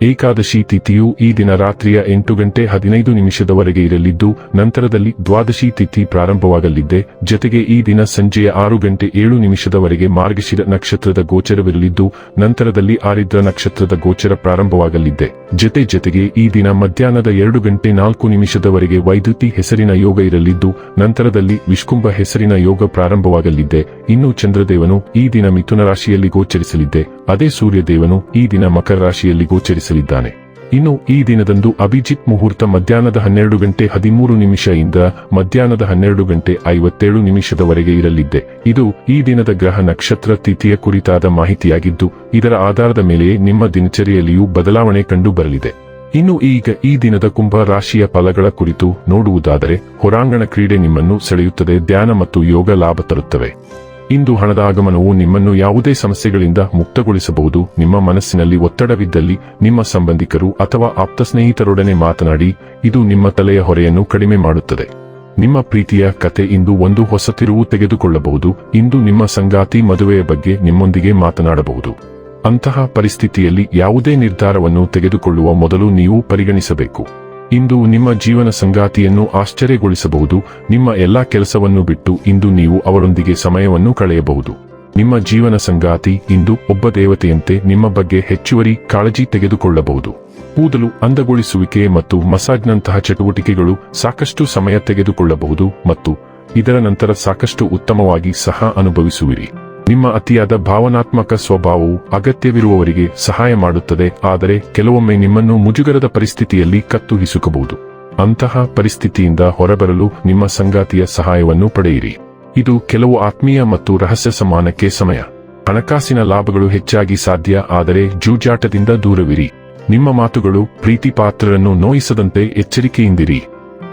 ಏಕಾದಶಿ ತಿಥಿಯು ಈ ದಿನ ರಾತ್ರಿಯ ಎಂಟು ಗಂಟೆ ಹದಿನೈದು ನಿಮಿಷದವರೆಗೆ ಇರಲಿದ್ದು, ನಂತರದಲ್ಲಿ ದ್ವಾದಶಿ ತಿಥಿ ಪ್ರಾರಂಭವಾಗಲಿದ್ದೆ ಜತೆಗೆ ಈ ದಿನ ಸಂಜೆಯ ಆರು ಗಂಟೆ ಏಳು ನಿಮಿಷದವರೆಗೆ ಮಾರ್ಗಶಿರ ನಕ್ಷತ್ರದ ಗೋಚರವಿರಲಿದ್ದು, ನಂತರದಲ್ಲಿ ಆರಿದ್ರ ನಕ್ಷತ್ರದ ಗೋಚರ ಪ್ರಾರಂಭವಾಗಲಿದ್ದೆ ಜೊತೆ ಜತೆಗೆ ಈ ದಿನ ಮಧ್ಯಾಹ್ನದ ಎರಡು ಗಂಟೆ ನಾಲ್ಕು ನಿಮಿಷದವರೆಗೆ ವೈದ್ಯುತಿ ಹೆಸರಿನ ಯೋಗ ಇರಲಿದ್ದು, ನಂತರದಲ್ಲಿ ವಿಷ್ಕುಂಭ ಹೆಸರಿನ ಯೋಗ ಪ್ರಾರಂಭವಾಗಲಿದೆ. ಇನ್ನು ಚಂದ್ರದೇವನು ಈ ದಿನ ಮಿಥುನ ರಾಶಿಯಲ್ಲಿ ಗೋಚರಿಸಲಿದ್ದೆ ಅದೇ ಸೂರ್ಯದೇವನು ಈ ದಿನ ಮಕರ ರಾಶಿಯಲ್ಲಿ ಗೋಚರಿಸಲಿದ್ದಾನೆ. ಇನ್ನು ಈ ದಿನದಂದು ಅಭಿಜಿತ್ ಮುಹೂರ್ತ ಮಧ್ಯಾಹ್ನದ ಹನ್ನೆರಡು ಗಂಟೆ ಹದಿಮೂರು ನಿಮಿಷದಿಂದ ಮಧ್ಯಾಹ್ನದ ಹನ್ನೆರಡು ಗಂಟೆ ಐವತ್ತೇಳು ನಿಮಿಷದವರೆಗೆ ಇರಲಿದ್ದೆ. ಇದು ಈ ದಿನದ ಗ್ರಹ ನಕ್ಷತ್ರ ತಿಥಿಯ ಕುರಿತಾದ ಮಾಹಿತಿಯಾಗಿದ್ದು, ಇದರ ಆಧಾರದ ಮೇಲೆ ನಿಮ್ಮ ದಿನಚರಿಯಲ್ಲಿಯೂ ಬದಲಾವಣೆ ಕಂಡು ಬರಲಿದೆ ಇನ್ನು ಈಗ ಈ ದಿನದ ಕುಂಭ ರಾಶಿಯ ಫಲಗಳ ಕುರಿತು ನೋಡುವುದಾದರೆ, ಹೊರಾಂಗಣ ಕ್ರೀಡೆ ನಿಮ್ಮನ್ನು ಸೆಳೆಯುತ್ತದೆ, ಧ್ಯಾನ ಮತ್ತು ಯೋಗ ಲಾಭ ತರುತ್ತವೆ. ಇಂದು ಹಣದ ಆಗಮನವು ನಿಮ್ಮನ್ನು ಯಾವುದೇ ಸಮಸ್ಯೆಗಳಿಂದ ಮುಕ್ತಗೊಳಿಸಬಹುದು. ನಿಮ್ಮ ಮನಸ್ಸಿನಲ್ಲಿ ಒತ್ತಡವಿದ್ದಲ್ಲಿ ನಿಮ್ಮ ಸಂಬಂಧಿಕರು ಅಥವಾ ಆಪ್ತ ಸ್ನೇಹಿತರೊಡನೆ ಮಾತನಾಡಿ, ಇದು ನಿಮ್ಮ ತಲೆಯ ಹೊರೆಯನ್ನು ಕಡಿಮೆ ಮಾಡುತ್ತದೆ. ನಿಮ್ಮ ಪ್ರೀತಿಯ ಕತೆ ಇಂದು ಒಂದು ಹೊಸ ತಿರುವು ತೆಗೆದುಕೊಳ್ಳಬಹುದು. ಇಂದು ನಿಮ್ಮ ಸಂಗಾತಿ ಮದುವೆಯ ಬಗ್ಗೆ ನಿಮ್ಮೊಂದಿಗೆ ಮಾತನಾಡಬಹುದು. ಅಂತಹ ಪರಿಸ್ಥಿತಿಯಲ್ಲಿ ಯಾವುದೇ ನಿರ್ಧಾರವನ್ನು ತೆಗೆದುಕೊಳ್ಳುವ ಮೊದಲು ನೀವು ಪರಿಗಣಿಸಬೇಕು. ಇಂದು ನಿಮ್ಮ ಜೀವನ ಸಂಗಾತಿಯನ್ನು ಆಶ್ಚರ್ಯಗೊಳಿಸಬಹುದು, ನಿಮ್ಮ ಎಲ್ಲಾ ಕೆಲಸವನ್ನು ಬಿಟ್ಟು ಇಂದು ನೀವು ಅವರೊಂದಿಗೆ ಸಮಯವನ್ನು ಕಳೆಯಬಹುದು. ನಿಮ್ಮ ಜೀವನ ಸಂಗಾತಿ ಇಂದು ಒಬ್ಬ ದೇವತೆಯಂತೆ ನಿಮ್ಮ ಬಗ್ಗೆ ಹೆಚ್ಚುವರಿ ಕಾಳಜಿ ತೆಗೆದುಕೊಳ್ಳಬಹುದು. ಕೂದಲು ಅಂದಗೊಳಿಸುವಿಕೆ ಮತ್ತು ಮಸಾಜ್ನಂತಹ ಚಟುವಟಿಕೆಗಳು ಸಾಕಷ್ಟು ಸಮಯ ತೆಗೆದುಕೊಳ್ಳಬಹುದು ಮತ್ತು ಇದರ ನಂತರ ಸಾಕಷ್ಟು ಉತ್ತಮವಾಗಿ ಸಹ ಅನುಭವಿಸುವಿರಿ. ನಿಮ್ಮ ಅತಿಯಾದ ಭಾವನಾತ್ಮಕ ಸ್ವಭಾವವು ಅಗತ್ಯವಿರುವವರಿಗೆ ಸಹಾಯ ಮಾಡುತ್ತದೆ, ಆದರೆ ಕೆಲವೊಮ್ಮೆ ನಿಮ್ಮನ್ನು ಮುಜುಗರದ ಪರಿಸ್ಥಿತಿಯಲ್ಲಿ ಕತ್ತು ಹಿಸುಕಬಹುದು ಅಂತಹ ಪರಿಸ್ಥಿತಿಯಿಂದ ಹೊರಬರಲು ನಿಮ್ಮ ಸಂಗಾತಿಯ ಸಹಾಯವನ್ನು ಪಡೆಯಿರಿ. ಇದು ಕೆಲವು ಆತ್ಮೀಯ ಮತ್ತು ರಹಸ್ಯ ಸಮಾನಕ್ಕೆ ಸಮಯ. ಹಣಕಾಸಿನ ಲಾಭಗಳು ಹೆಚ್ಚಾಗಿ ಸಾಧ್ಯ, ಆದರೆ ಜೂಜಾಟದಿಂದ ದೂರವಿರಿ. ನಿಮ್ಮ ಮಾತುಗಳು ಪ್ರೀತಿ ಪಾತ್ರರನ್ನು ನೋಯಿಸದಂತೆ ಎಚ್ಚರಿಕೆಯಿಂದಿರಿ.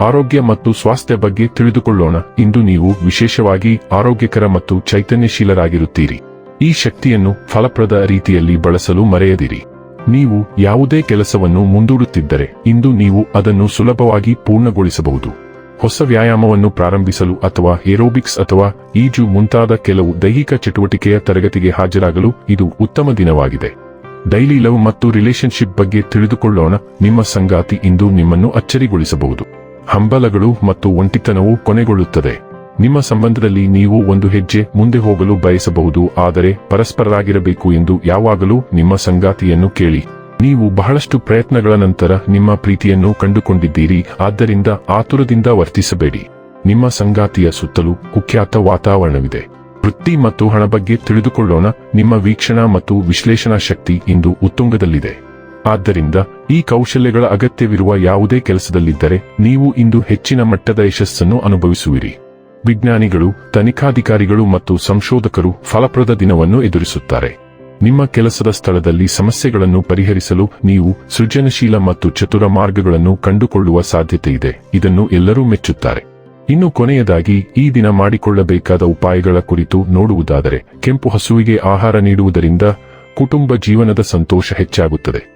ಆರೋಗ್ಯ ಮತ್ತು ಸ್ವಾಸ್ಥ್ಯ ಬಗ್ಗೆ ತಿಳಿದುಕೊಳ್ಳೋಣ. ಇಂದು ನೀವು ವಿಶೇಷವಾಗಿ ಆರೋಗ್ಯಕರ ಮತ್ತು ಚೈತನ್ಯಶೀಲರಾಗಿರುತ್ತೀರಿ. ಈ ಶಕ್ತಿಯನ್ನು ಫಲಪ್ರದ ರೀತಿಯಲ್ಲಿ ಬಳಸಲು ಮರೆಯದಿರಿ. ನೀವು ಯಾವುದೇ ಕೆಲಸವನ್ನು ಮುಂದೂಡುತ್ತಿದ್ದರೆ, ಇಂದು ನೀವು ಅದನ್ನು ಸುಲಭವಾಗಿ ಪೂರ್ಣಗೊಳಿಸಬಹುದು. ಹೊಸ ವ್ಯಾಯಾಮವನ್ನು ಪ್ರಾರಂಭಿಸಲು ಅಥವಾ ಏರೋಬಿಕ್ಸ್ ಅಥವಾ ಈಜು ಮುಂತಾದ ಕೆಲವು ದೈಹಿಕ ಚಟುವಟಿಕೆಯ ತರಗತಿಗೆ ಹಾಜರಾಗಲು ಇದು ಉತ್ತಮ ದಿನವಾಗಿದೆ. ಡೈಲಿ ಲವ್ ಮತ್ತು ರಿಲೇಶನ್ಶಿಪ್ ಬಗ್ಗೆ ತಿಳಿದುಕೊಳ್ಳೋಣ. ನಿಮ್ಮ ಸಂಗಾತಿ ಇಂದು ನಿಮ್ಮನ್ನು ಅಚ್ಚರಿಗೊಳಿಸಬಹುದು. ಹಂಬಲಗಳು ಮತ್ತು ಒಂಟಿತನವು ಕೊನೆಗೊಳ್ಳುತ್ತದೆ. ನಿಮ್ಮ ಸಂಬಂಧದಲ್ಲಿ ನೀವು ಒಂದು ಹೆಜ್ಜೆ ಮುಂದೆ ಹೋಗಲು ಬಯಸಬಹುದು, ಆದರೆ ಪರಸ್ಪರರಾಗಿರಬೇಕು ಎಂದು ಯಾವಾಗಲೂ ನಿಮ್ಮ ಸಂಗಾತಿಯನ್ನು ಕೇಳಿ. ನೀವು ಬಹಳಷ್ಟು ಪ್ರಯತ್ನಗಳ ನಂತರ ನಿಮ್ಮ ಪ್ರೀತಿಯನ್ನು ಕಂಡುಕೊಂಡಿದ್ದೀರಿ, ಆದ್ದರಿಂದ ಆತುರದಿಂದ ವರ್ತಿಸಬೇಡಿ. ನಿಮ್ಮ ಸಂಗಾತಿಯ ಸುತ್ತಲೂ ಕುಖ್ಯಾತ ವಾತಾವರಣವಿದೆ. ವೃತ್ತಿ ಮತ್ತು ಹಣ ಬಗ್ಗೆ ತಿಳಿದುಕೊಳ್ಳೋಣ. ನಿಮ್ಮ ವೀಕ್ಷಣಾ ಮತ್ತು ವಿಶ್ಲೇಷಣಾ ಶಕ್ತಿ ಇಂದು ಉತ್ತುಂಗದಲ್ಲಿದೆ. ಆದ್ದರಿಂದ ಈ ಕೌಶಲ್ಯಗಳ ಅಗತ್ಯವಿರುವ ಯಾವುದೇ ಕೆಲಸದಲ್ಲಿದ್ದರೆ ನೀವು ಇಂದು ಹೆಚ್ಚಿನ ಮಟ್ಟದ ಯಶಸ್ಸನ್ನು ಅನುಭವಿಸುವಿರಿ. ವಿಜ್ಞಾನಿಗಳು, ತನಿಖಾಧಿಕಾರಿಗಳು ಮತ್ತು ಸಂಶೋಧಕರು ಫಲಪ್ರದ ದಿನವನ್ನು ಎದುರಿಸುತ್ತಾರೆ. ನಿಮ್ಮ ಕೆಲಸದ ಸ್ಥಳದಲ್ಲಿ ಸಮಸ್ಯೆಗಳನ್ನು ಪರಿಹರಿಸಲು ನೀವು ಸೃಜನಶೀಲ ಮತ್ತು ಚತುರ ಮಾರ್ಗಗಳನ್ನು ಕಂಡುಕೊಳ್ಳುವ ಸಾಧ್ಯತೆಯಿದೆ ಇದನ್ನು ಎಲ್ಲರೂ ಮೆಚ್ಚುತ್ತಾರೆ. ಇನ್ನು ಕೊನೆಯದಾಗಿ, ಈ ದಿನ ಮಾಡಿಕೊಳ್ಳಬೇಕಾದ ಉಪಾಯಗಳ ಕುರಿತು ನೋಡುವುದಾದರೆ, ಕೆಂಪು ಹಸುವಿಗೆ ಆಹಾರ ನೀಡುವುದರಿಂದ ಕುಟುಂಬ ಜೀವನದ ಸಂತೋಷ ಹೆಚ್ಚಾಗುತ್ತದೆ.